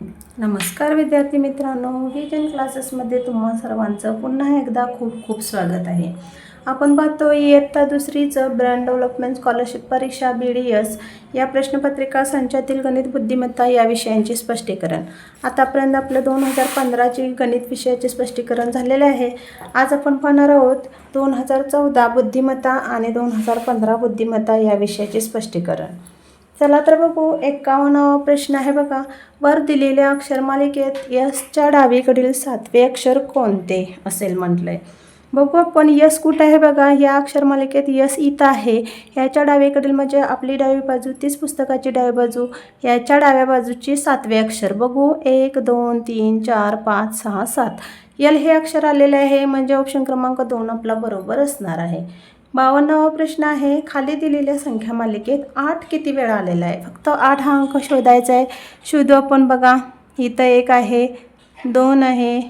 नमस्कार विद्यार्थी मित्रांनो विजन क्लासेसमध्ये तुम्हा सर्वांचं पुन्हा एकदा खूप खूप स्वागत आहे. आपण पाहतो इयत्ता दुसरीचं ब्रँड डेव्हलपमेंट स्कॉलरशिप परीक्षा बी डी एस या प्रश्नपत्रिका संचातील गणित बुद्धिमत्ता या विषयांचे स्पष्टीकरण. आतापर्यंत आपलं दोन हजार पंधराची गणित विषयाचे स्पष्टीकरण झालेले आहे. आज आपण पाहणार आहोत दोन हजार चौदा बुद्धिमत्ता आणि दोन हजार पंधरा बुद्धिमत्ता या विषयाचे स्पष्टीकरण. चला तर बघू एकावन्नावा प्रश्न आहे बघा. वर दिलेल्या अक्षरमालिकेत यसच्या डावीकडील सातवे अक्षर कोणते? असेल म्हटलं आहे बघू आपण यस कुठं आहे बघा? या अक्षरमालिकेत यस इथं आहे. याच्या डावीकडील म्हणजे आपली डावी बाजू तीच पुस्तकाची डावी बाजू. याच्या डाव्या बाजूची सातवे अक्षर. बघू एक दोन तीन चार पाच सहा सात. यल हे अक्षर आलेले आहे म्हणजे ऑप्शन क्रमांक दोन आपला बरोबर असणार आहे. बावन्नावा प्रश्न आहे. खाली दिलेल्या संख्या मालिकेत आठ किती वेळा आलेला आहे? फक्त आठ हा अंक शोधायचा आहे. शोधू आपण बघा. इथं एक आहे दोन आहे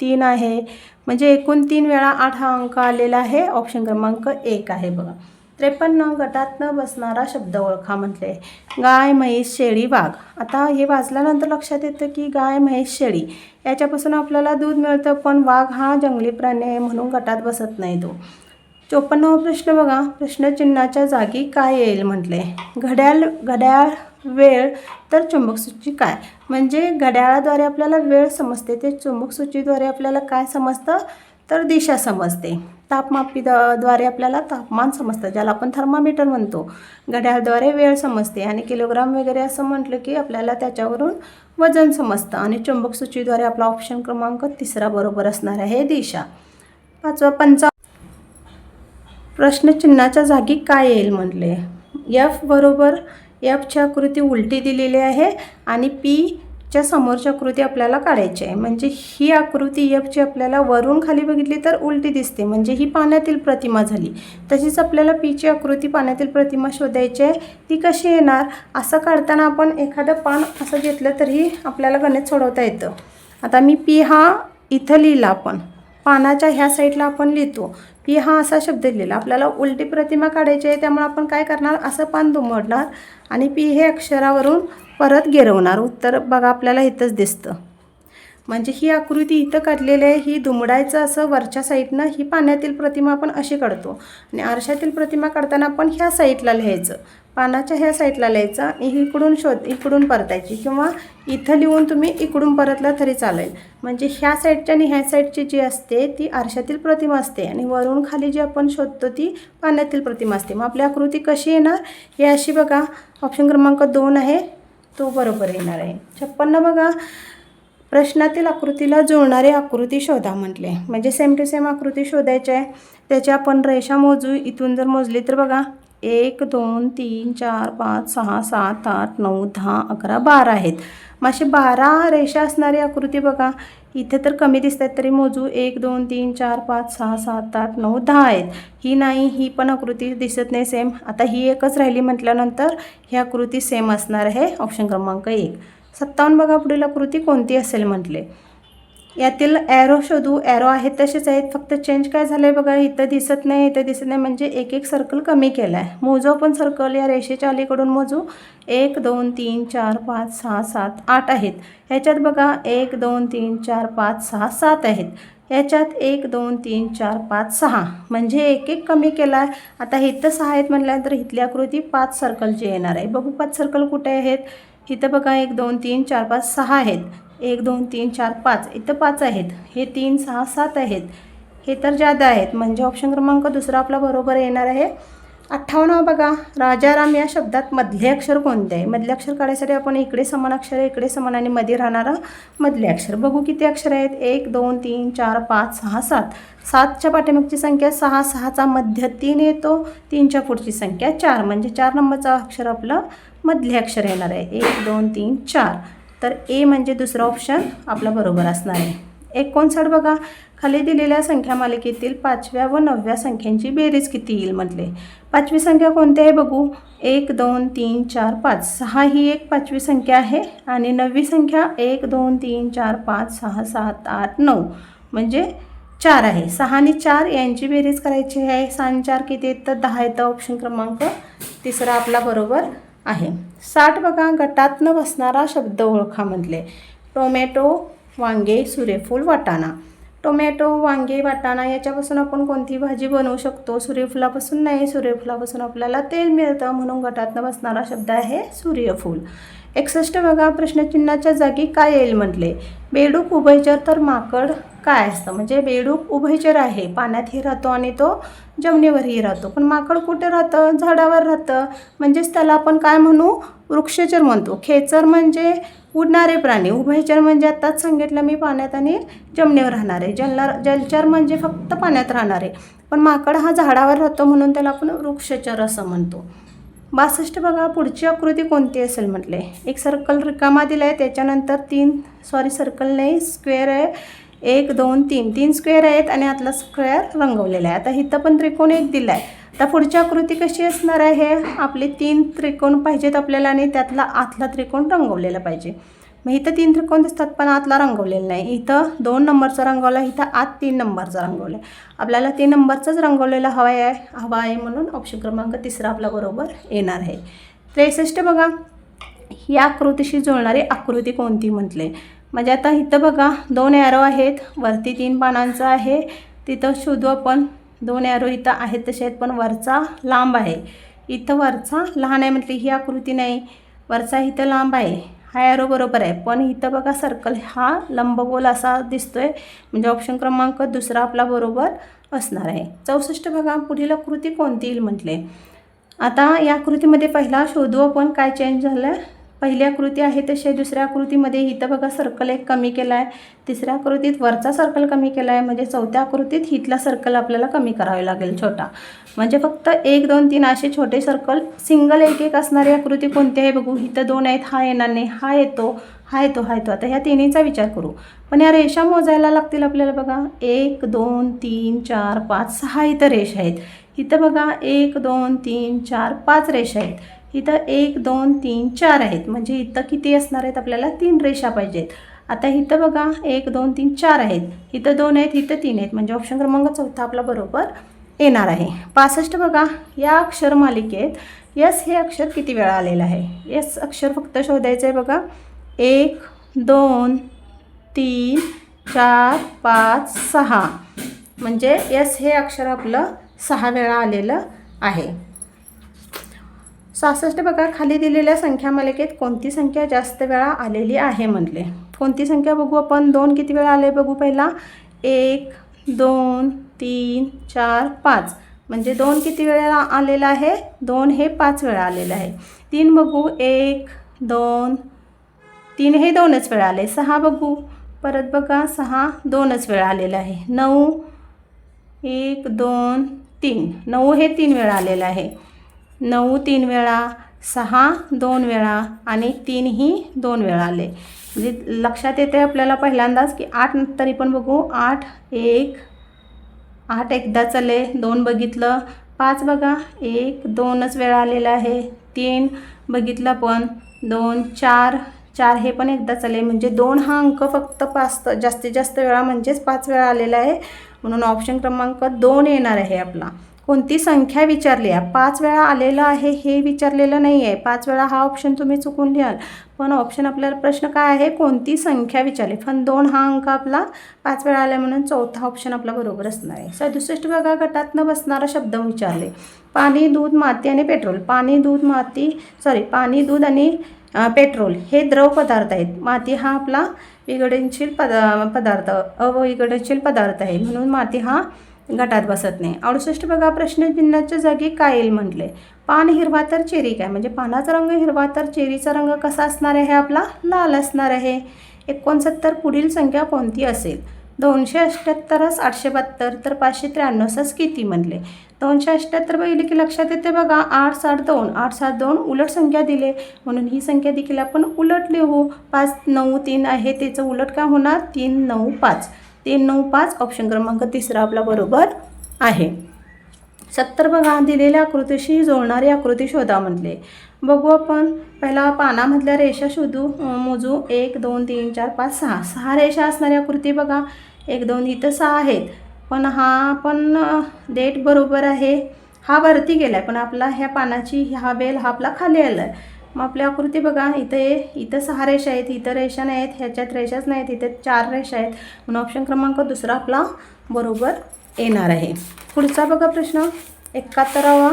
तीन आहे. म्हणजे एकूण तीन वेळा आठ हा अंक आलेला आहे. ऑप्शन क्रमांक एक आहे बघा. त्रेपन्न गटात न बसणारा शब्द ओळखा म्हटले. गाय म्हैस शेळी वाघ. आता हे वाचल्यानंतर लक्षात येतं की गाय म्हैस शेळी याच्यापासून आपल्याला दूध मिळतं पण वाघ हा जंगली प्राणी आहे म्हणून गटात बसत नाही तो. चोपन्नावा प्रश्न बघा. प्रश्नचिन्हाच्या जागी काय येईल म्हटले? घड्याळ घड्याळ वेळ तर चुंबक सूची काय? म्हणजे घड्याळाद्वारे आपल्याला वेळ समजते ते चुंबक सूचीद्वारे आपल्याला काय समजतं? तर दिशा समजते. तापमापी द्वारे आपल्याला तापमान समजतं ज्याला आपण थर्मामीटर म्हणतो. घड्याळद्वारे वेळ समजते आणि किलोग्राम वगैरे असं म्हटलं की आपल्याला त्याच्यावरून वजन समजतं आणि चुंबक सूचीद्वारे आपला ऑप्शन क्रमांक तिसरा बरोबर असणार आहे दिशा. पाचवा पंचा प्रश्नचिन्हाच्या जागी काय येईल म्हटले? एफ बरोबर एफच्या आकृती उलटी दिलेली आहे आणि पीच्या समोरची आकृती आपल्याला काढायची आहे. म्हणजे ही आकृती एफची आपल्याला वरून खाली बघितली तर उलटी दिसते. म्हणजे ही पाण्यातील प्रतिमा झाली. तशीच आपल्याला पीची आकृती पाण्यातील प्रतिमा शोधायची आहे. ती कशी येणार? असं काढताना आपण एखादं पान असं घेतलं तरी आपल्याला गणित सोडवता येतं. आता मी पी हा इथं लिहिला आपण. पानाच्या ह्या साईडला आपण लिहितो पी हा असा शब्द लिहिला आपल्याला उलटी प्रतिमा काढायची आहे त्यामुळे आपण काय करणार? असं पान दुमडणार आणि पी हे अक्षरावरून परत गिरवणार. उत्तर बघा आपल्याला इथंच दिसतं. म्हणजे ही आकृती इथं काढलेली आहे ही दुमडायचं असं वरच्या साईडनं ही पाण्यातील प्रतिमा आपण अशी काढतो. आणि आरशातील प्रतिमा काढताना आपण ह्या साईडला लिहायचं. पानाच्या ह्या साईडला लिहायचं आणि इकडून शोध इकडून परतायची किंवा इथं लिहून तुम्ही इकडून परतला तरी चालेल. म्हणजे ह्या साईडच्या आणि ह्या साईडची जी असते ती आरशातील प्रतिमा असते आणि वरून खाली जी आपण शोधतो ती पाण्यातील प्रतिमा असते. मग आपली आकृती कशी येणार? हे अशी बघा ऑप्शन क्रमांक दोन आहे तो बरोबर येणार आहे. छप्पन्न बघा प्रश्नातील आकृतीला जुळणारी आकृती शोधा म्हटले. म्हणजे सेम टू सेम आकृती शोधायची आहे. त्याची आपण रेषा मोजू इथून जर मोजली तर बघा एक दोन तीन चार पाच सहा सात आठ नऊ दहा अकरा बारा आहेत. मग असे बारा रेषा असणारी आकृती बघा. इथे तर कमी दिसत आहेत तरी मोजू. एक दोन तीन चार पाच सहा सात आठ नऊ दहा आहेत. ही नाही ही पण आकृती दिसत नाही सेम आता ही एकच राहिली म्हटल्यानंतर ही आकृती सेम असणार आहे. ऑप्शन क्रमांक एक. सत्तावन्न बघा पुढील आकृती कोणती असेल म्हटले? यातील ॲरो शोधू. ॲरो आहेत तसेच आहेत. फक्त चेंज काय झालं आहे बघा इथं दिसत नाही इथं दिसत नाही. म्हणजे एक एक सर्कल कमी केला आहे मोजू आपण सर्कल या रेषेच्या अलीकडून मोजू. एक दोन तीन चार पाच सहा सात आठ आहेत. ह्याच्यात बघा एक दोन तीन चार पाच सहा सात आहेत. याच्यात एक दोन तीन चार पाच सहा. म्हणजे एक एक कमी केला आहे आता इथं सहा आहेत म्हटल्यानंतर इथली आकृती पाच सर्कलची येणार आहे. बघू पाच सर्कल कुठे आहेत? इथं बघा एक दोन तीन चार पाच सहा आहेत. एक दोन तीन चार पाच. इथं पाच आहेत. हे तीन सहा सात आहेत. हे तर जादा आहेत. म्हणजे ऑप्शन क्रमांक दुसरा आपला बरोबर येणार आहे. अठ्ठावन्न बघा. राजाराम या शब्दात मधले अक्षर कोणते आहे? मधले अक्षर काढायसाठी आपण इकडे समान अक्षर आहे इकडे समान आणि मध्ये राहणारा मधले अक्षर. बघू किती अक्षर आहेत. एक दोन तीन चार पाच सहा सात. सातच्या पाठीमागची संख्या सहा सहाचा मध्य तीन येतो. तीनच्या पुढची संख्या चार. म्हणजे चार नंबरचा अक्षर आपलं मधले अक्षर येणार आहे. एक दोन तीन चार. तर ए म्हणजे दुसरा ऑप्शन आपला बरोबर असणार आहे. एकोणसाठ बघा. खाली दिलेल्या संख्या मालिकेतील पाचव्या व नवव्या संख्यांची बेरीज किती येईल म्हटले. पाचवी संख्या कोणती आहे बघू. एक दोन तीन चार पाच. सहा ही एक पाचवी संख्या आहे आणि नववी संख्या एक दोन तीन चार पाच सहा सात आठ नऊ. म्हणजे चार आहे. सहा आणि चार यांची बेरीज करायची आहे. सहा आणि चार किती येतं दहा येतं ऑप्शन क्रमांक तिसरा आपला बरोबर आहे. साठ बघा गटातनं बसणारा शब्द ओळखामधले टोमॅटो वांगे सूर्यफूल वाटाणा. टोमॅटो वांगे वाटाणा याच्यापासून आपण कोणती भाजी बनवू शकतो? सूर्यफुलापासून नाही सूर्यफुलापासून आपल्याला तेल मिळतं म्हणून गटातनं बसणारा शब्द आहे सूर्यफूल एकसष्ट बघा प्रश्नचिन्हाच्या जागी काय येईल म्हटले? बेडूक उभयचर तर माकड काय असतं? म्हणजे बेडूक उभयचर आहे. पाण्यातही राहतो आणि तो जमिनीवरही राहतो. पण माकड कुठे राहतं? झाडावर राहतं. म्हणजेच त्याला आपण काय म्हणू? वृक्षचर म्हणतो. खेचर म्हणजे उडणारे प्राणी. उभयचर म्हणजे आत्ताच सांगितलं मी पाण्यात आणि जमिनीवर राहणारे. जलर जलचर म्हणजे फक्त पाण्यात राहणारे. पण माकड हा झाडावर राहतो म्हणून त्याला आपण वृक्षचर असं म्हणतो. बासष्ट बघा पुढची आकृती कोणती असेल म्हटले? एक सर्कल रिकामा दिला आहे त्याच्यानंतर तीन सॉरी सर्कल नाही स्क्वेअर आहे. एक दोन तीन. तीन स्क्वेअर आहेत आणि आतला स्क्वेअर रंगवलेला आहे. आता इथं पण त्रिकोण एक दिला आहे आता पुढची आकृती कशी असणार आहे? आपले तीन त्रिकोण पाहिजेत आपल्याला आणि त्यातला आतला त्रिकोण रंगवलेला पाहिजे. मग इथं तीन त्रिकोण दिसतात पण आतला रंगवलेला नाही. इथं दोन नंबरचा रंगवला इथं आत तीन नंबरचा रंगवला आहे. आपल्याला तीन नंबरचाच रंगवलेला हवा आहे हवा आहे म्हणून ऑप्शन क्रमांक तिसरा आपला बरोबर येणार आहे. त्रेसष्ट बघा या आकृतीशी जुळणारी आकृती कोणती म्हटले? म्हणजे आता इथं बघा दोन ॲरो आहेत वरती तीन पानांचं आहे तिथं शोधू आपण. दोन ॲरो इथं आहेत तसे आहेत पण वरचा लांब आहे. इथं वरचा लहान आहे म्हटली ही आकृती नाही. वरचा इथं लांब आहे. हा ॲरो बरोबर आहे. पण इथं बघा सर्कल हा लंबगोल असा दिसतोय. म्हणजे ऑप्शन क्रमांक दुसरा आपला बरोबर असणार आहे. चौसष्ट बघा पुढील आकृती कोणती येईल म्हटले? आता या आकृतीमध्ये पहिला शोधू आपण काय चेंज झालं पहिली आकृती आहे तशी दुसऱ्या आकृतीमध्ये इथं बघा सर्कल एक कमी केला आहे तिसऱ्या आकृतीत वरचा सर्कल कमी केला आहे म्हणजे चौथ्या आकृतीत हितला सर्कल आपल्याला कमी करावे लागेल छोटा. म्हणजे फक्त एक दोन तीन असे छोटे सर्कल सिंगल एक एक असणारी आकृती कोणती आहे बघू? इथं दोन आहेत हा येणार नाही हा येतो हा येतो हा येतो. आता ह्या तिन्हीचा विचार करू. पण या रेषा मोजायला लागतील आपल्याला बघा. एक दोन तीन चार पाच सहा इथं रेषा आहेत. इथं बघा एक दोन तीन चार पाच रेषा आहेत. इथं एक दोन तीन चार आहेत. म्हणजे इथं किती असणार आहेत? आपल्याला तीन रेषा पाहिजेत. आता इथं बघा एक दोन तीन चार आहेत. इथं दोन आहेत इथं तीन आहेत. म्हणजे ऑप्शन क्रमांक चौथा आपला बरोबर येणार आहे. पासष्ट बघा या अक्षर मालिकेत यस हे अक्षर किती वेळा आलेलं आहे? यस अक्षर फक्त शोधायचं आहे बघा. एक दोन तीन चार पाच सहा. म्हणजे यस हे अक्षर आपलं सहा वेळा आलेलं आहे. सहासष्ट बघा खाली दिलेल्या संख्या मालिकेत कोणती संख्या जास्त वेळा आलेली आहे म्हटले? कोणती संख्या बघू आपण? दोन किती वेळा आले बघू पहिला? एक दोन तीन चार पाच. म्हणजे दोन किती वेळा आलेला आहे? दोन हे पाच वेळा आलेलं आहे. तीन बघू. एक दोन. तीन हे दोनच वेळा आले. सहा बघू. परत बघा. सहा दोनच वेळा आलेलं आहे. नऊ एक दोन तीन. नऊ हे तीन वेळा आलेलं आहे. नऊ तीन वेळा सहा दोन वेळा आणि तीनही दोन वेळा आले. म्हणजे लक्षात येते आपल्याला पहिल्यांदाच की आठ तरी पण बघू. आठ एक आठ एकदा चले दोन बघितलं. पाच बघा. एक दोनच वेळा आलेला आहे. तीन बघितलं पण. दोन चार चार हे पण एकदा चले. म्हणजे दोन हा अंक फक्त पाच जास्तीत जास्त वेळा म्हणजेच पाच वेळा आलेला आहे. म्हणून ऑप्शन क्रमांक दोन येणार आहे आपला. कोणती संख्या विचारली आहे? पाच वेळा आलेलं आहे हे विचारलेलं नाही आहे. पाच वेळा हा ऑप्शन तुम्ही चुकून लिहाल. पण ऑप्शन आपल्याला प्रश्न काय आहे? कोणती संख्या विचारली? पण दोन हा अंक आपला पाच वेळा आला म्हणून चौथा ऑप्शन आपला बरोबर असणार आहे. सदुसष्ट बघा गटातनं बसणारा शब्द विचारले. पाणी दूध माती आणि पेट्रोल. पाणी दूध माती सॉरी पाणी दूध आणि पेट्रोल हे द्रव पदार्थ आहेत. माती हा आपला विघटनशील पदा पदार्थ अविघटनशील पदार्थ आहे. म्हणून माती हा गटात बसत नाही. अडुसष्ट बघा प्रश्नचिन्हाच्या जागी काय येईल म्हटले पान हिरवा तर चेरी काय? म्हणजे पानाचा रंग हिरवा तर चेरीचा रंग कसा असणार आहे? आपला लाल असणार आहे. एकोणसत्तर पुढील संख्या कोणती असेल? दोनशे अष्ट्याहत्तरच आठशे बहात्तर तर पाचशे त्र्याण्णवसच किती म्हणले दोनशे अठ्ठ्याहत्तर बघितले की लक्षात येते बघा आठ साठ दोन. आठ सात दोन उलट संख्या दिले. म्हणून ही संख्या देखील आपण उलट लिहू. पाच नऊ तीन आहे. त्याचं उलट काय होणार? तीन नऊ पाच. तीन नऊ पाच ऑप्शन क्रमांक तिसरा आपला बरोबर आहे. सत्तर बघा दिलेल्या आकृतीशी जोडणारी आकृती शोधा म्हटले. बघू आपण. पहिला पानामधल्या रेषा शोधू. मोजू. एक दोन तीन चार पाच सहा. सहा रेषा असणारी आकृती बघा. एक दोन इथं सहा आहेत. पण हा पण डेट बरोबर आहे. हा वरती गेला आहे पण आपला ह्या पानाची हा बेल हा आपला खाली आला आहे मग आपली आकृती बघा इथे इथं सहा रेषा आहेत इथं रेषा नाहीत ह्याच्यात रेषाच नाहीत इथे चार रेषा आहेत. म्हणून ऑप्शन क्रमांक दुसरा आपला बरोबर येणार आहे. पुढचा बघा प्रश्न एकाहत्तरावा.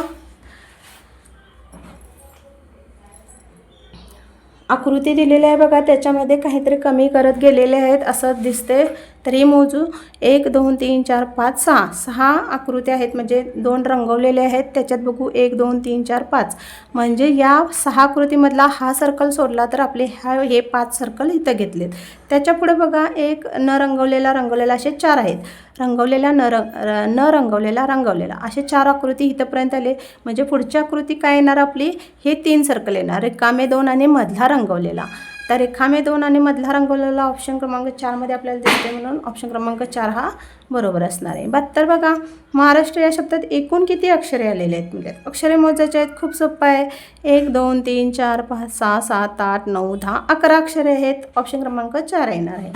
आकृती दिलेली आहे बघा त्याच्यामध्ये काहीतरी कमी करत गेलेले आहेत असं दिसते तरी मोजू. एक दोन तीन चार पाच सहा. सहा आकृत्या आहेत म्हणजे दोन रंगवलेले आहेत. त्याच्यात बघू एक दोन तीन चार पाच. म्हणजे या सहा आकृतीमधला हा सर्कल सोडला तर आपले ह्या हे पाच सर्कल इथं घेतलेत. त्याच्या पुढे बघा एक न रंगवलेला रंगवलेला असे चार आहेत. रंगवलेला न रंग र- न रंगवलेला रंगवलेला. असे चार आकृती इथंपर्यंत आले. म्हणजे पुढच्या आकृती काय येणार आपली? हे तीन सर्कल येणार. रिकामे दोन आणि मधला रंगवलेला. तर रेखामे दोन आणि मधला रंगवलेला ऑप्शन क्रमांक चारमध्ये आपल्याला दिसते म्हणून ऑप्शन क्रमांक चार हा बरोबर असणार आहे. बहात्तर बघा महाराष्ट्र या शब्दात एकूण किती अक्षरे आलेले आहेत म्हणजे? अक्षरे मोजायचे आहेत खूप सोपं आहे. एक दोन तीन चार पाच सहा सात आठ नऊ दहा अकरा अक्षरे आहेत. ऑप्शन क्रमांक चार येणार आहे.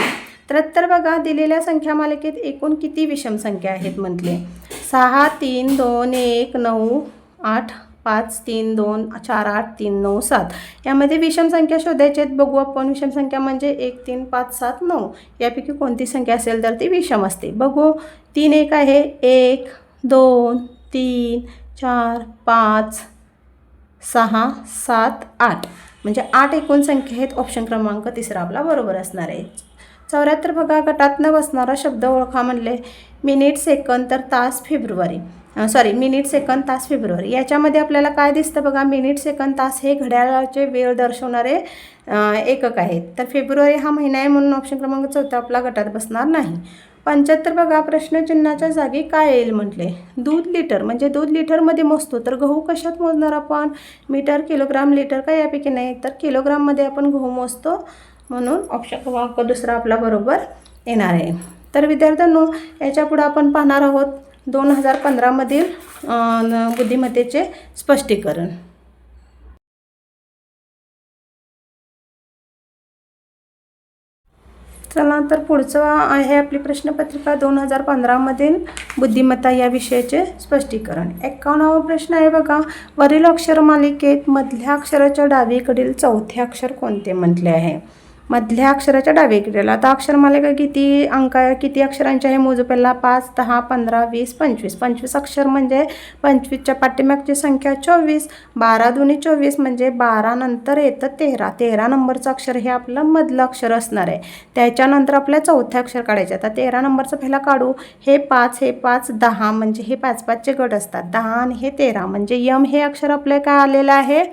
त्र्याहत्तर बघा दिलेल्या संख्या मालिकेत एकूण किती विषम संख्या आहेत म्हटले? सहा तीन दोन एक नऊ आठ पाच तीन दोन चार आठ तीन नऊ सात. यामध्ये विषम संख्या शोधायची आहेत. बघू आपण. विषम संख्या म्हणजे एक तीन पाच सात नऊ. यापैकी कोणती संख्या असेल तर ती विषम असते. बघू. तीन एक आहे. एक दोन तीन चार पाच सहा सात आठ. म्हणजे आठ एकूण संख्या आहेत. ऑप्शन क्रमांक तिसरा आपला बरोबर असणार आहे. चौऱ्याहत्तर बघा. गटातनं बसणारा शब्द ओळखा म्हणले. मिनिट सेकंद तर तास फेब्रुवारी. सॉरी मिनिट सेकंद तास फेब्रुवारी. याच्यामध्ये आपल्याला काय दिसतं बघा मिनिट सेकंद तास हे घड्याळाचे वेळ दर्शवणारे एकक आहेत. तर फेब्रुवारी हा महिना आहे म्हणून ऑप्शन क्रमांक चौथा आपला गटात बसणार नाही. पंच्याहत्तर बघा प्रश्नचिन्हाच्या जागी काय येईल म्हटले? दूध लिटर म्हणजे दूध लिटरमध्ये मोजतो तर गहू कशात मोजणार आपण? मीटर किलोग्राम लिटर का यापैकी नाही? तर किलोग्राममध्ये आपण गहू मोजतो म्हणून ऑप्शन क्रमांक दुसरा आपला बरोबर येणार आहे. तर विद्यार्थ्यांनो याच्यापुढं आपण पाहणार आहोत. दोन हजार पंधरामधील बुद्धिमत्तेचे स्पष्टीकरण. चला तर पुढचं आहे आपली प्रश्नपत्रिका दोन हजार पंधरामधील बुद्धिमत्ता या विषयाचे स्पष्टीकरण. एकावन्नावा प्रश्न आहे बघा वरील अक्षर मालिकेत मधल्या अक्षराच्या डावीकडील चौथे अक्षर कोणते म्हटले आहे? मधल्या अक्षराच्या डावीकडील. आता अक्षरमालिका किती अंक आहे? किती अक्षरांचे आहे? मोजू पहिला पाच दहा पंधरा वीस पंचवीस. पंचवीस अक्षर म्हणजे पंचवीसच्या पाठीमागची संख्या चोवीस बारा दोन्ही चोवीस म्हणजे बारा नंतर येतं तेरा. तेरा नंबरचं अक्षर हे आपलं मधलं अक्षर असणार आहे. त्याच्यानंतर आपल्या चौथे अक्षर काढायचे. आता तेरा नंबरचं पहिला काढू. हे पाच हे पाच दहा म्हणजे हे पाच पाचचे गट असतात. दहा आणि हे तेरा म्हणजे यम हे अक्षर आपलं काय आलेलं आहे?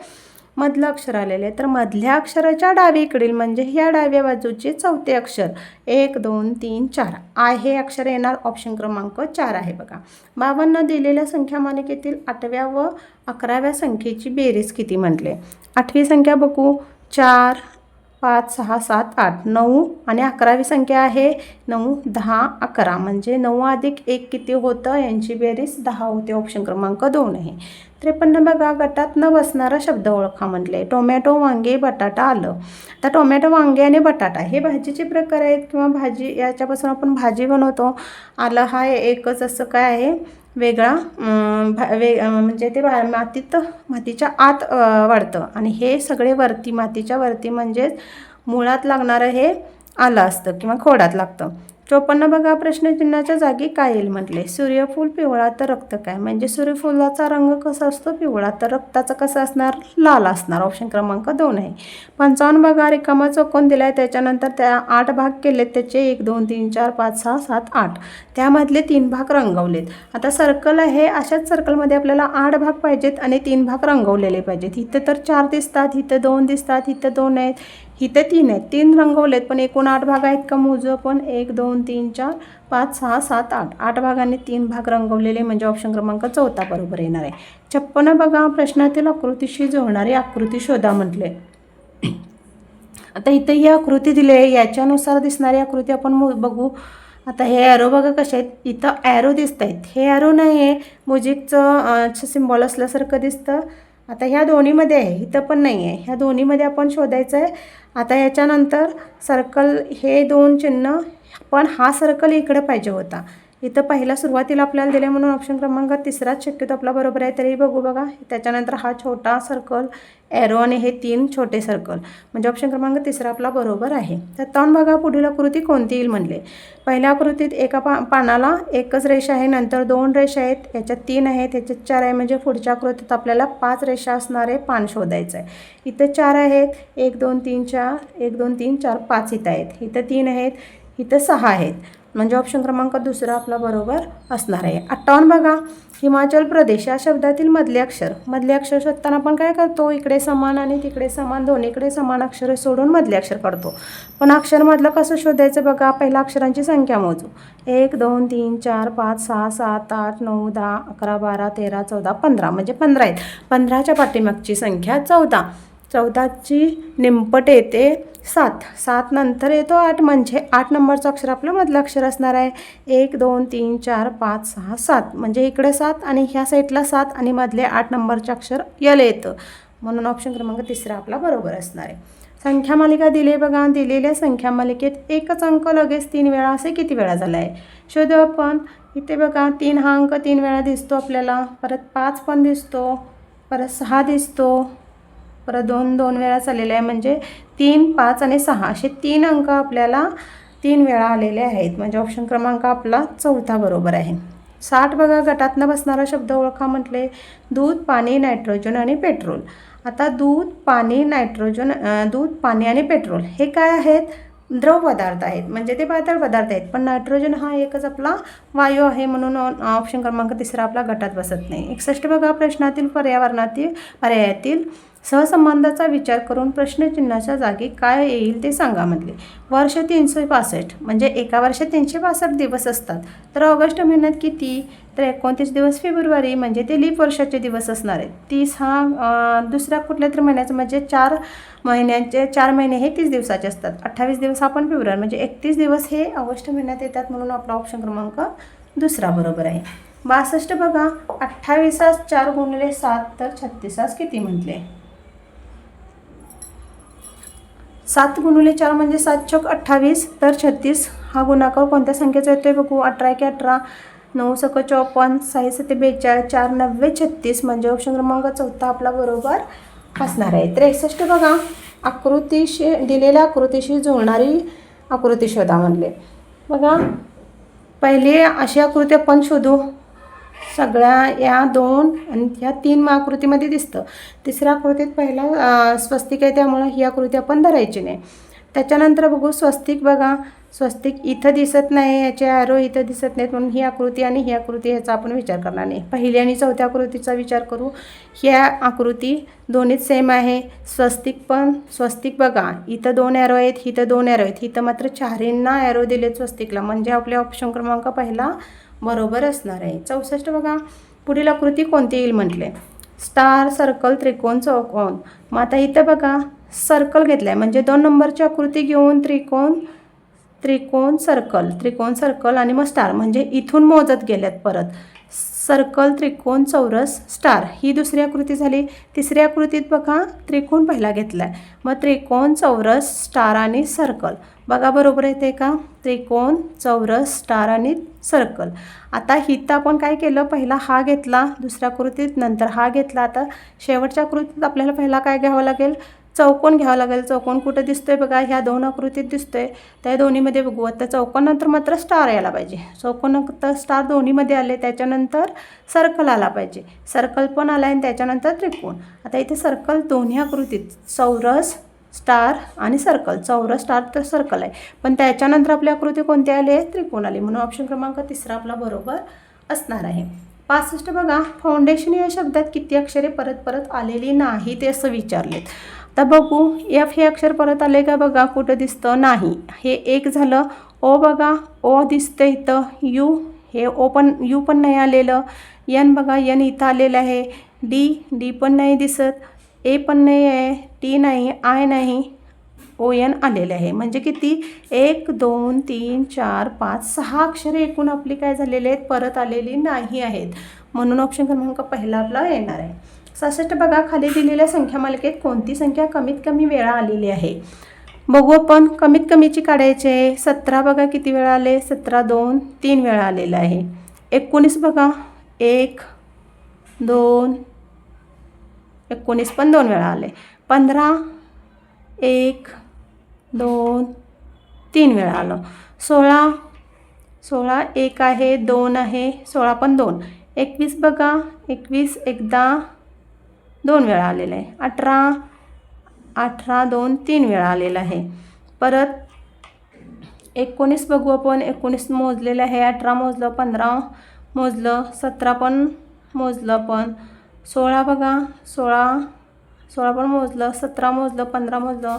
मधलं अक्षर आलेलं आहे. तर मधल्या अक्षराच्या डावीकडील म्हणजे ह्या डाव्या बाजूचे चौथे अक्षर. एक दोन तीन चार. आय हे अक्षर येणार ऑप्शन क्रमांक चार आहे बघा. बावन्न दिलेल्या संख्या मालिकेतील आठव्या व अकराव्या संख्येची बेरीज किती म्हटले? आठवी संख्या बघू. चार पाच सहा सात आठ नऊ. आणि अकरावी संख्या आहे नऊ दहा अकरा. म्हणजे नऊ अधिक एक किती होतं? यांची बेरीज दहा होते. ऑप्शन क्रमांक दोन आहे. त्रेपन्न बघा गटात न बसणारा शब्द ओळखा म्हटले. टोमॅटो वांगे बटाटा आलं. आता टोमॅटो वांगे आणि बटाटा हे भाजीचे प्रकार आहेत किंवा भाजी याच्यापासून आपण भाजी बनवतो. आलं हा एकच असं काय आहे? वेगळा भा वे म्हणजे ते भा मातीत मातीच्या आत वाढतं. आणि हे सगळे वरती मातीच्या वरती म्हणजेच मुळात लागणारं हे आलं असतं किंवा खोडात लागतं. चोपन्न बघा प्रश्नचिन्हाच्या जागी काय येईल म्हटले. सूर्यफूल पिवळा तर रक्त काय? म्हणजे सूर्यफुलाचा रंग कसा असतो? पिवळा तर रक्ताचा कसा असणार? लाल असणार. ऑप्शन क्रमांक दोन आहे. पंचावन्न बघा रिकामा चौकोन दिला आहे त्याच्यानंतर त्या आठ भाग केलेत. त्याचे एक दोन तीन चार पाच सहा सात आठ. त्यामधले तीन भाग रंगवलेत. आता सर्कल आहे. अशाच सर्कलमध्ये आपल्याला आठ भाग पाहिजेत आणि तीन भाग रंगवलेले पाहिजेत. इथं तर चार दिसतात इथं दोन दिसतात इथं दोन आहेत. इथे तीन आहेत. तीन रंगवलेत पण एकूण आठ भाग आहेत का मोजू आपण? एक दोन तीन चार पाच सहा सात आठ. आठ भागांनी तीन भाग रंगवलेले म्हणजे ऑप्शन क्रमांक चौथा बरोबर येणार आहे. छप्पन बघा प्रश्नातील आकृतीशी जुळणारी आकृती शोधा म्हटले. आता इथे ही आकृती दिली आहे. याच्यानुसार दिसणारी आकृती आपण बघू. आता हे ॲरो बघा कसे आहेत. इथं ॲरो दिसत आहेत हे ॲरो नाही आहे म्युझिकचं सिम्बॉल असल्यासारखं दिसतं. आता ह्या दोन्हीमध्ये आहे. इथं पण नाही आहे ह्या दोन्हीमध्ये आपण शोधायचं आहे आता याच्यानंतर सर्कल हे दोन चिन्ह पण हा सर्कल इकडे पाहिजे होता. इथं पहिला सुरुवातीला आपल्याला दिले म्हणून ऑप्शन क्रमांक तिसराच शक्यतो आपला बरोबर आहे तरी बघू बघा. त्याच्यानंतर हा छोटा सर्कल एरो आणि हे तीन छोटे सर्कल म्हणजे ऑप्शन क्रमांक तिसरा आपला बरोबर आहे. तर तण बघा पुढील आकृती कोणती येईल म्हणले. पहिल्या आकृतीत एका पा पानाला एकच रेषा आहे नंतर दोन रेषा आहेत याच्यात तीन आहेत याच्यात चार आहे. म्हणजे पुढच्या आकृतीत आपल्याला पाच रेषा असणारे पान शोधायचं आहे इथं चार आहेत. एक दोन तीन चार एक दोन तीन चार पाच इथं आहेत. इथं तीन आहेत. इथं सहा आहेत. म्हणजे ऑप्शन क्रमांक दुसरा आपला बरोबर असणार आहे. अठ्ठावन्न बघा हिमाचल प्रदेश या शब्दातील मधले अक्षर. मधले अक्षर शोधताना आपण काय करतो? इकडे समान आणि तिकडे समान दोन्हीकडे समान अक्षर सोडून मधले अक्षर काढतो. पण अक्षरमधलं कसं शोधायचं बघा? पहिल्या अक्षरांची संख्या मोजू. एक दोन तीन चार पाच सहा सात आठ नऊ दहा अकरा बारा तेरा चौदा पंधरा. म्हणजे पंधरा आहेत. पंधराच्या पाठीमागची संख्या चौदा. चौदाची निंपट येते. सात. सात नंतर येतो आठ. म्हणजे आठ नंबरचं अक्षर आपलं मधलं अक्षर असणार आहे. एक दोन तीन चार पाच सहा सात. म्हणजे इकडे सात आणि ह्या साईडला सात आणि मधले आठ नंबरचे अक्षर यल येतं. म्हणून ऑप्शन क्रमांक तिसरा आपला बरोबर असणार आहे. संख्या मालिका दिली बघा. दिलेल्या संख्या मालिकेत एकच अंक लगेच तीन वेळा असे किती वेळा झाला आहे शोधू आपण. इथे बघा तीन हा अंक तीन वेळा दिसतो आपल्याला. परत पाच पण दिसतो. परत सहा दिसतो. परत दोन दोन वेळा चाललेले आहे. म्हणजे तीन पाच आणि सहा असे तीन अंक आपल्याला तीन वेळा आलेले आहेत. म्हणजे ऑप्शन क्रमांक आपला चौथा बरोबर आहे. साठ बघा गटातनं बसणारा शब्द ओळखा म्हटले. दूध पाणी नायट्रोजन आणि पेट्रोल आता दूध पाणी नायट्रोजन दूध पाणी आणि पेट्रोल हे काय आहेत? द्रव पदार्थ आहेत. म्हणजे ते पातळ पदार्थ आहेत. पण नायट्रोजन हा एकच आपला वायू आहे म्हणून ऑप्शन क्रमांक तिसरा आपला गटात बसत नाही. एकसष्ट बघा प्रश्नातील पर्यावरणातील पर्यायातील सहसंबंधाचा विचार करून प्रश्नचिन्हाच्या जागी काय येईल ते सांगा म्हटले. वर्ष तीनशे पासष्ट म्हणजे एका वर्षात तीनशे पासष्ट दिवस असतात. तर ऑगस्ट महिन्यात किती? तर एकोणतीस दिवस फेब्रुवारी म्हणजे ते लीप वर्षाचे दिवस असणार आहेत. तीस हा दुसऱ्या कुठल्या तरी महिन्याचं म्हणजे चार महिन्यांचे चार महिने हे तीस दिवसाचे असतात. अठ्ठावीस दिवस आपण फेब्रुवारी म्हणजे एकतीस दिवस हे ऑगस्ट महिन्यात येतात म्हणून आपला ऑप्शन क्रमांक दुसरा बरोबर आहे. बासष्ट बघा अठ्ठावीसास चार गुणले सात तर छत्तीसास किती म्हटले? सात गुणुले चार म्हणजे सात चौक अठ्ठावीस तर छत्तीस. हा गुणाकार कोणत्या संख्येचा येतोय बघू? अठरा की अठरा नऊ सक चौपन्न सहा सते बेचाळीस चार नव्वे छत्तीस म्हणजे ऑप्शन क्रमांक चौथा आपला बरोबर असणार आहे. त्रेसष्ट बघा. आकृतीशी दिलेल्या आकृतीशी जुळणारी आकृती शोधा म्हणले. बघा. पहिली अशी आकृती आपण शोधू. सगळ्या या दोन आणि ह्या तीन आकृतीमध्ये दिसतं. तिसऱ्या आकृतीत पहिला स्वस्तिक आहे त्यामुळं ही आकृती आपण धरायची नाही. त्याच्यानंतर बघू स्वस्तिक बघा. स्वस्तिक इथं दिसत नाही याचे ॲरो इथं दिसत नाहीत म्हणून ही आकृती आणि ही आकृती ह्याचा आपण विचार करणार नाही. पहिली आणि चौथ्या आकृतीचा विचार करू. ह्या आकृती दोन्हीच सेम आहे. स्वस्तिक पण स्वस्तिक बघा. इथं दोन ॲरो आहेत इथं दोन ॲरो आहेत. इथं मात्र चारींना ॲरो दिलेत स्वस्तिकला. म्हणजे आपल्या ऑप्शन क्रमांक पहिला बरोबर असणार आहे. चौसष्ट बघा. पुढील आकृती कोणती येईल म्हटले? स्टार सर्कल त्रिकोण चौकोन मग आता इथं बघा. सर्कल घेतलं आहे म्हणजे दोन नंबरची आकृती घेऊन त्रिकोण त्रिकोण सर्कल. त्रिकोण सर्कल आणि मग स्टार. म्हणजे इथून मोजत गेल्यात परत. सर्कल त्रिकोण चौरस स्टार. ही दुसरी आकृती झाली. तिसऱ्या आकृतीत बघा त्रिकोण पहिला घेतला आहे मग त्रिकोण चौरस स्टार आणि सर्कल. बघा बरोबर येते का? त्रिकोण चौरस स्टार आणि सर्कल. आता हिथं आपण काय केलं? पहिला हा घेतला दुसऱ्या आकृतीत नंतर हा घेतला. आता शेवटच्या आकृतीत आपल्याला पहिला काय घ्यावं लागेल? चौकोन घ्यावं लागेल. चौकोन कुठं दिसतोय बघा? ह्या दोन आकृतीत दिसतोय. त्या दोन्हीमध्ये बघू. आता चौकोनंतर मात्र स्टार यायला पाहिजे. चौकोनंतर स्टार दोन्हीमध्ये आले त्याच्यानंतर सर्कल आला पाहिजे. सर्कल पण आला आणि त्याच्यानंतर त्रिकोण. आता इथे सर्कल दोन्ही आकृतीत चौरस स्टार आणि सर्कल चौरस स्टार तर सर्कल आहे. पण त्याच्यानंतर आपली आकृती कोणती आली आहे? त्रिकोण आली. म्हणून ऑप्शन क्रमांक तिसरा आपला बरोबर असणार आहे. पासष्ट बघा. फाउंडेशन या शब्दात किती अक्षरे परत परत आलेली नाही ते असं विचारलेत. आता बघू एफ हे अक्षर परत आले का बघा कुठं दिसतं नाही. हे एक झालं ओ बघा ओ दिसतं इथं यू हे ओ पण यू पण नाही आलेलं. यन बघा यन इथं आलेलं आहे. डी डी पण नाही दिसत. ए पण नाही आहे टी नाही आय नाही. ओ एन आलेले आहे. म्हणजे किती? एक दोन तीन चार पाच सहा अक्षरे एकूण आपली काय झालेली आहेत? परत आलेली नाही आहेत. म्हणून ऑप्शन क्रमांक पहिला आपला येणार आहे. सहासष्ट बघा खाली दिलेल्या संख्या मालिकेत कोणती संख्या कमीत कमी वेळा आलेली आहे? बघू आपण कमीत कमीची काढायची आहे. सतरा बघा किती वेळा आले? सतरा दोन तीन वेळा आलेलं आहे. एकोणीस बघा. एक दोन एकोणीस पण दोन वेळा आले. पंधरा एक दोन तीन वेळा आलं. सोळा सोळा एक आहे दोन आहे सोळा पण दोन. एकवीस बघा. एकवीस एकदा दोन वेळा आलेलं आहे. अठरा अठरा दोन तीन वेळा आलेलं आहे. परत एकोणीस बघू आपण. एकोणीस मोजलेलं आहे. अठरा मोजलं पंधरा मोजलं सतरा पण मोजलं पण. सोळा बघा. सोळा सोळा पण मोजलं सतरा मोजलं पंधरा मोजलं.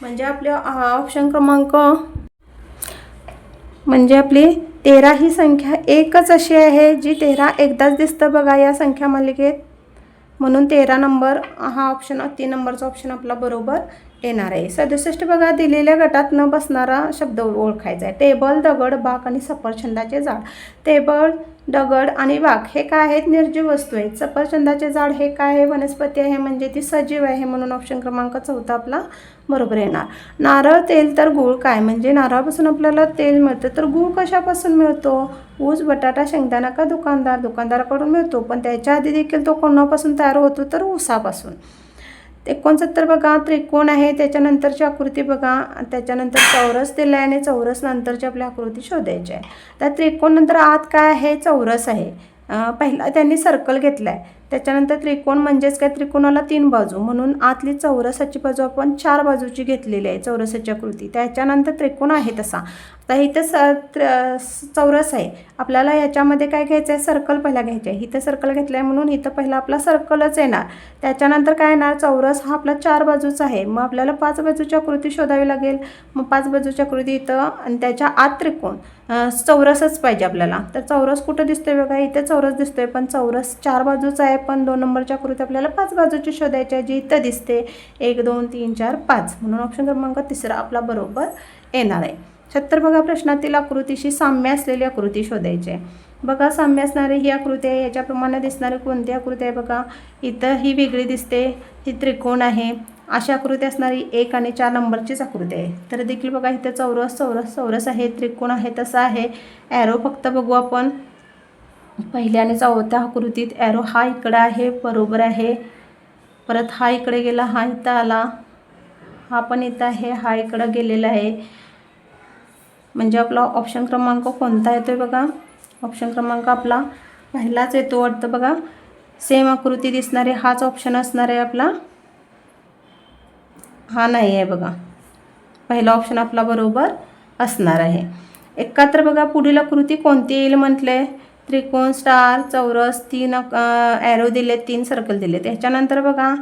म्हणजे आपले ऑप्शन क्रमांक म्हणजे आपली तेरा ही संख्या एकच अशी आहे जी तेरा एकदाच दिसतं बघा या संख्या मालिकेत. म्हणून तेरा नंबर हा ऑप्शन तीन नंबरचा ऑप्शन आपला बरोबर येणार आहे. सदुसष्ट बघा दिलेल्या गटात न बसणारा शब्द ओळखायचा आहे. टेबल दगड बाक आणि सफरचंदाचे झाड. टेबल दगड आणि बाक हे काय आहेत? निर्जीव वस्तू आहेत. सफरचंदाचे झाड हे काय आहे? वनस्पती आहे म्हणजे ती सजीव आहे म्हणून ऑप्शन क्रमांक चौथा आपला बरोबर येणार. नारळ तेल तर गूळ काय? म्हणजे नारळापासून आपल्याला तेल मिळतं. तर गूळ कशापासून मिळतो? ऊस बटाटा शेंगदाणा का दुकानदार? दुकानदाराकडून मिळतो. पण त्याच्या आधी देखील तो कोणापासून तयार होतो? तर ऊसापासून. एकोणसत्तर बघा त्रिकोण आहे त्याच्यानंतरची आकृती बघा त्याच्यानंतर चौरस दिला आहे आणि चौरस नंतरची आपली आकृती शोधायची आहे. त्या त्रिकोण नंतर आत काय आहे? चौरस आहे. पहिला त्यांनी सर्कल घेतला आहे त्याच्यानंतर त्रिकोण म्हणजेच काय? त्रिकोणाला तीन बाजू. म्हणून आतली चौरसाची बाजू आपण चार बाजूची घेतलेली आहे चौरसाची आकृती. त्याच्यानंतर त्रिकोण आहे तसा. आता इथं स त्र- चौरस आहे. आपल्याला याच्यामध्ये काय घ्यायचं आहे? सर्कल पहिला घ्यायचं आहे. इथं सर्कल घेतलं आहे म्हणून इथं पहिला आपला सर्कलच येणार. त्याच्यानंतर काय येणार? चौरस हा आपला चार बाजूचा आहे. मग आपल्याला पाच बाजूची आकृती शोधावी लागेल. मग पाच बाजूची आकृती इथं आणि त्याच्या आत त्रिकोण. चौरसच पाहिजे आपल्याला. तर चौरस कुठं दिसतोय बघा? इथे चौरस दिसतोय. पण चौरस चार बाजूचा आहे पण दोन नंबरची आकृती आपल्याला पाच बाजूची शोधायची आहे जी इथं दिसते. एक दोन तीन चार पाच. म्हणून ऑप्शन क्रमांक तिसरा आपला बरोबर येणार आहे. छत्तर बघा प्रश्नातील आकृतीशी साम्य असलेली आकृती शोधायची आहे. बघा साम्य असणारी ही आकृती आहे याच्याप्रमाणे दिसणारी कोणती आकृती आहे बघा? इथं ही वेगळी दिसते ही त्रिकोण आहे. अशी आकृती असणारी एक आणि चार नंबरचीच आकृती आहे. तर देखील बघा इथं चौरस चौरस चौरस आहे त्रिकोण आहे तसं आहे. ॲरो फक्त बघू आपण. पहिल्याने चौथ्या आकृतीत ॲरो हा इकडं आहे बरोबर आहे. परत हा इकडे गेला हा इथं आला. हा पण इथं आहे हा इकडं गेलेला आहे. म्हणजे आपला ऑप्शन क्रमांक कोणता येतो आहे बघा? ऑप्शन क्रमांक आपला पहिलाच येतो वाटतं बघा. सेम आकृती दिसणारे हाच ऑप्शन असणार आहे आपला. हा नाही आहे बघा. पहिला ऑप्शन आपला बरोबर असणार आहे. एकात्र बघा पुढील आकृती कोणती येईल म्हटले त्रिकोण स्टार चौरस तीन ॲरो दिले तीन सर्कल दिले ह्याच्यानंतर बघा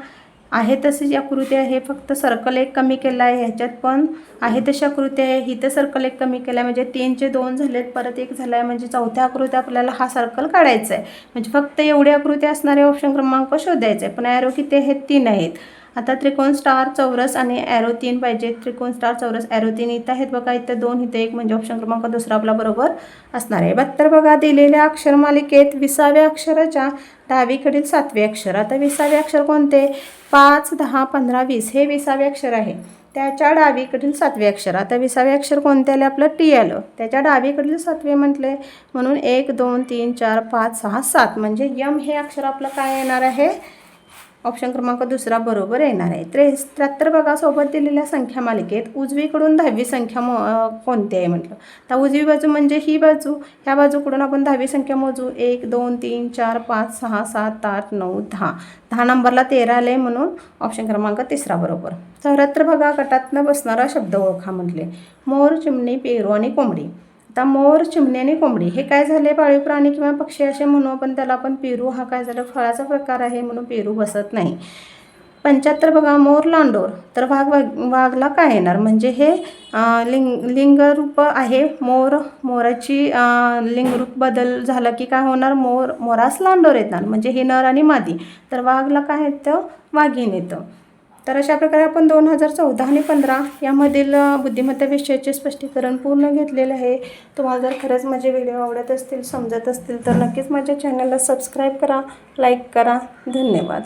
आहे तशी जी आकृती आहे फक्त सर्कल एक कमी केला आहे ह्याच्यात पण आहे तशी आकृती आहे. इथं सर्कल एक कमी केला आहे म्हणजे तीनचे दोन झालेत परत एक झाला आहे म्हणजे चौथ्या आकृती आपल्याला हा सर्कल काढायचा आहे म्हणजे फक्त एवढी आकृती असणारे ऑप्शन क्रमांक शोधायचा आहे पण ॲरो किती आहेत? तीन आहेत. आता त्रिकोण स्टार चौरस आणि ॲरो तीन पाहिजे. त्रिकोण स्टार चौरस ॲरो तीन इथं आहेत बघा. इथं दोन इथं एक म्हणजे ऑप्शन क्रमांक दुसरा आपला बरोबर असणार आहे. बत्तर बघा दिलेल्या अक्षरमालिकेत विसाव्या अक्षराच्या डावीकडील सातवे अक्षर. आता विसावे अक्षर कोणते? पाच दहा पंधरा वीस. हे विसावे अक्षर आहे. त्याच्या डावीकडील सातवे अक्षर. आता विसावे अक्षर कोणते आले? आपलं टी आलं. त्याच्या डावीकडील सातवे म्हटले. म्हणून एक दोन तीन चार पाच सहा सात. म्हणजे यम हे अक्षर आपलं काय येणार आहे? ऑप्शन क्रमांक दुसरा बरोबर येणार आहे. त्रेस त्र्याहत्तर बघा दिलेल्या संख्या मालिकेत उजवीकडून दहावी संख्या मो कोणती आहे म्हटलं? तर उजवी बाजू म्हणजे ही बाजू ह्या बाजूकडून आपण दहावी संख्या मोजू. एक दोन तीन चार पाच सहा सात आठ नऊ दहा. दहा नंबरला तेरा आले म्हणून ऑप्शन क्रमांक तिसरा बरोबर. चौऱ्याहत्तर बघा गटातनं बसणारा शब्द ओळखा म्हटले. मोर चिमणी पेरू आणि कोंबडी. आता मोर चिमणी आणि कोंबडी हे काय झाले? पाळीव प्राणी किंवा पक्षी असे म्हणू आपण त्याला आपण पेरू हा काय झालं? फळाचा प्रकार आहे म्हणून पेरू बसत नाही. पंच्याहत्तर बघा मोर लांडोर. तर वाघ वाघला काय येणार? म्हणजे हे लिंग लिंगरूप आहे मोर. मोराची लिंगरूप बदल झाला की काय होणार? मोर मोरास लांडोर येणार. म्हणजे हे नर आणि मादी. तर वाघला काय येतं? वाघीण येतं. तर अशा प्रकारे आपण दोन हजार चौदा आणि पंधरा यामधील बुद्धिमत्ता विषयाचे स्पष्टीकरण पूर्ण घेतलेलं आहे. तुम्हाला जर खरंच माझे व्हिडिओ आवडत असतील समजत असतील तर नक्कीच माझ्या चॅनलला सबस्क्राईब करा लाईक करा. धन्यवाद.